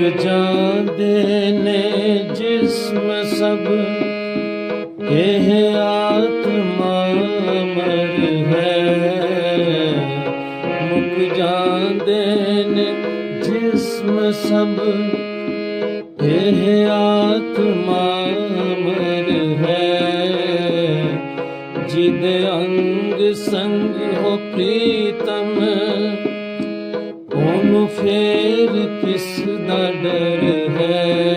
ਮੁੱਕ ਜਾਂਦੇ ਨੇ ਜਿਸਮ ਸਭ। ਇਹ ਆਤਮਾ ਮਰ ਹੈ। ਮੁੱਕ ਜਾਂਦੇ ਨੇ ਜਿਸਮ ਸਭ। ਇਹ ਆਤਮਾ ਮਰ ਹੈ। ਜਿਦ ਅੰਗ ਸੰਗ ਹੋ ਪ੍ਰੀਤਮ, ਉਹਨੂੰ ਫੇਰ ਕਿਸ नडर है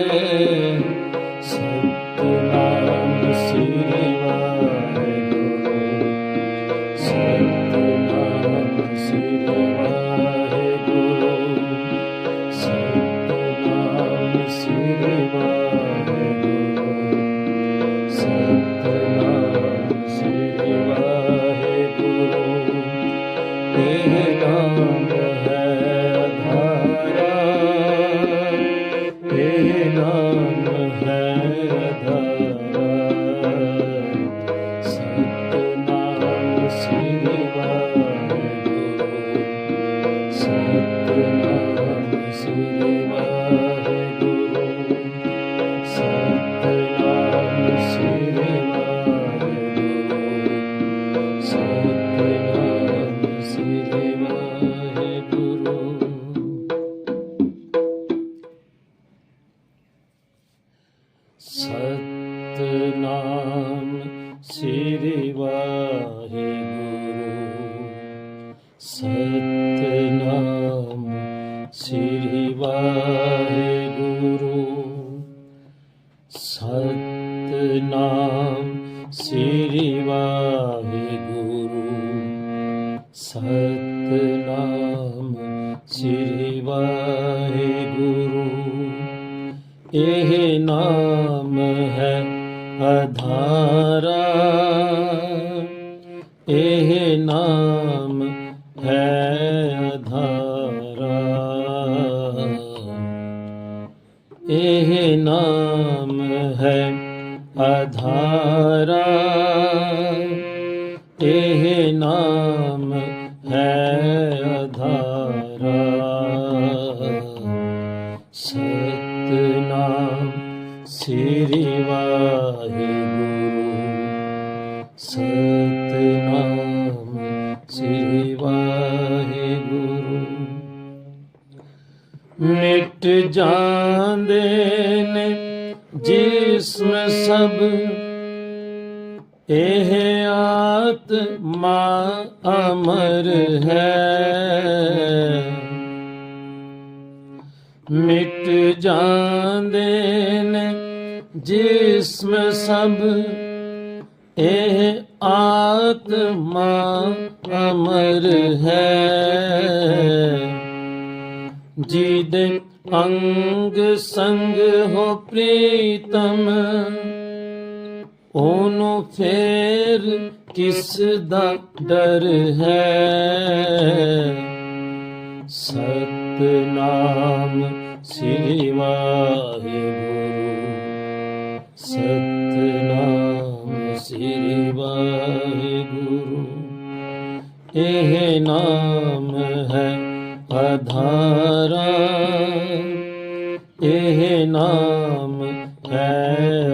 ਸਤਨਾਮ ਸ੍ਰੀ ਵਾਹਿਗੁਰੂ। ਸਤਨਾਮ ਸ੍ਰੀ ਵਾਹਿਗੁਰੂ। ਸਤਨਾਮ ਸ੍ਰੀ ਵਾਹਿਗੁਰੂ। ਇਹ ਨਾਮ ਹੈ ਅਧਾਰਾ। ਇਹ ਨਾਮ ਨਾਮ ਹੈ ਅਧਾਰਾ। ਇਹ ਨਾਮ ਹੈ ਅਧਾਰਾ। ਸਤਨਾਮ ਸ੍ਰੀ ਵਾਹਿਗੁਰੂ। ਸਤਨਾਮ ਸ੍ਰੀ ਵਾਹਿਗੁਰੂ। ਮਿਟ ਜਾਂਦੇ ਅਮਰ ਹੈ। ਮਿਟ ਜਾਂਦੇ ਨੇ ਜਿਸਮ ਸਭ, ਇਹ ਆਤਮਾ ਅਮਰ ਹੈ। ਜਿਹਦੇ ਅੰਗ ਸੰਗ ਹੋ ਪ੍ਰੀਤਮ, ਉਹਨੂੰ ਫੇਰ ਕਿਸ ਦਾ ਡਰ ਹੈ? ਸਤਨਾਮ ਸ੍ਰੀ ਵਾਹਿਗੁਰੂ। ਸਤਨਾਮ ਸ੍ਰੀ ਵਾਹਿਗੁਰੂ। ਇਹ ਨਾਮ ਹੈ ਅਧਾਰਾ। ਇਹ ਨਾਮ ਹੈ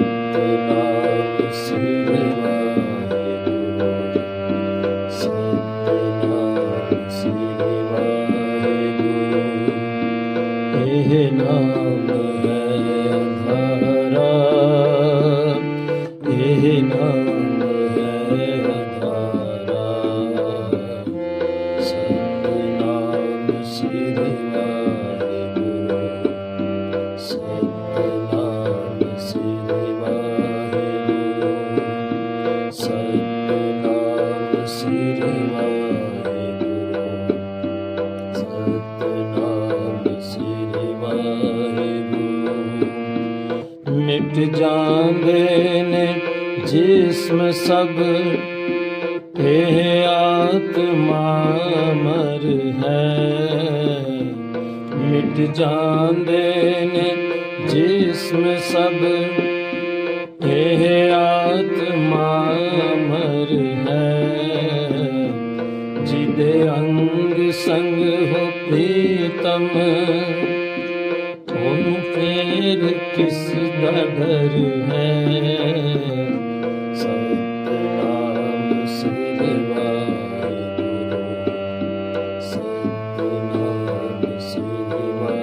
ਜਾਂਦੇ ਨੇ, ਜਿਸਮ ਸਭ ਇਹ ਆਤਮਾ ਮਰ ਹੈ। ਮਿਟ ਜਾਂਦੇ ਨੇ, ਜਿਸਮ ਸਭ ਇਹ ਆਤਮਾ ਮਰ ਹੈ। ਜਿਹਦੇ ਅੰਗ ਸੰਗ ਹੋ ਪ੍ਰੀਤਮ घर है सतनाम सिवा सतनाम सिवा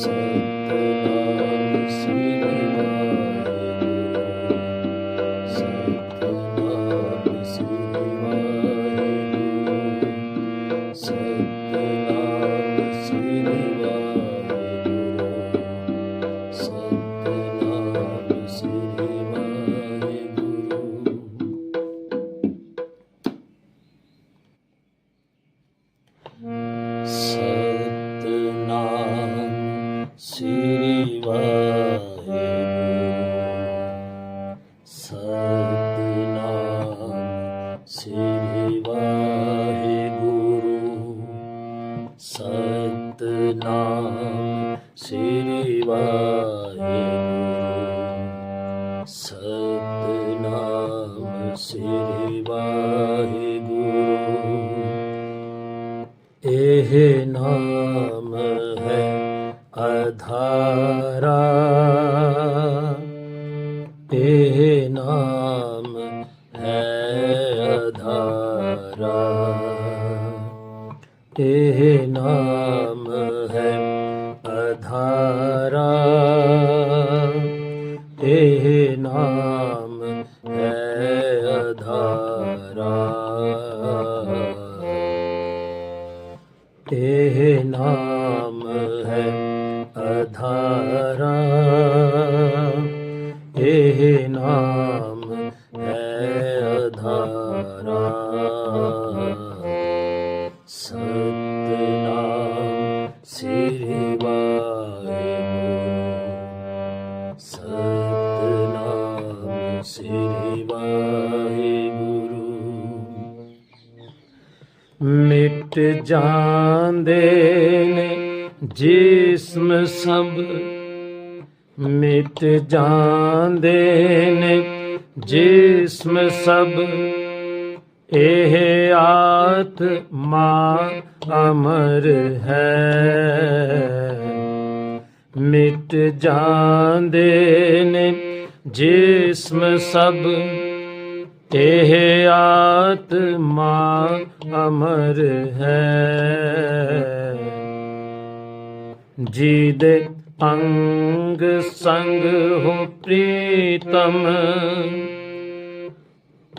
सतनाम सिवा सतनाम सिवा सतनाम श्रीवा ਇਹ ਨਾਮ ਹੈ ਅਧਾਰਾ। ਇਹ ਨਾਮ ਹੈ ਅਧਾਰਾ। ਇਹ ਨਾਮ ਹੈ ਅਧਾਰਾ। ਮਿਟ ਜਾਂਦੇ ਨੇ ਜਿਸਮ ਸਭ। ਮਿਟ ਜਾਂਦੇ ਨੇ ਜਿਸਮ ਸਭ। ਇਹ ਆਤਮਾ ਅਮਰ ਹੈ। ਮਿਟ ਜਾਂਦੇ ਨੇ ਜਿਸਮ ਸਭ ਇਹ ਆਤਮਾ ਅਮਰ ਹੈ। ਜਿਹਦੇ ਅੰਗ ਸੰਗ ਹੋ ਪ੍ਰੀਤਮ,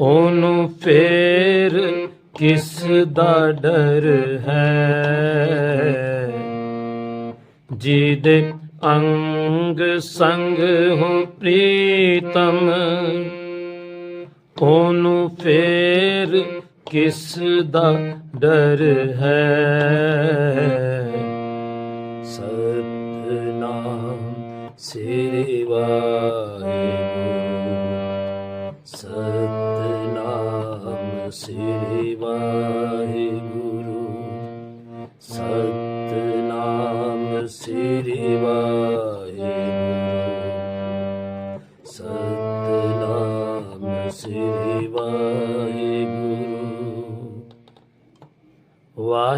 ਉਹਨੂੰ ਫੇਰ ਕਿਸ ਦਾ ਡਰ ਹੈ? ਜਿਹਦੇ ਅੰਗ ਸੰਗ ਹੋ ਪ੍ਰੀਤਮ, ਕੋਨੂੰ ਫੇਰ ਕਿਸ ਦਾ ਡਰ ਹੈ? ਸਤਨਾਮ ਸ੍ਰੀ ਵਾਹਿਗੁਰੂ ਸਤਨਾਮ ਸ੍ਰੀ ਵਾਹਿਗੁਰੂ ਸਤਨਾਮ ਸ੍ਰੀ ਵਾਹਿਗੁਰੂ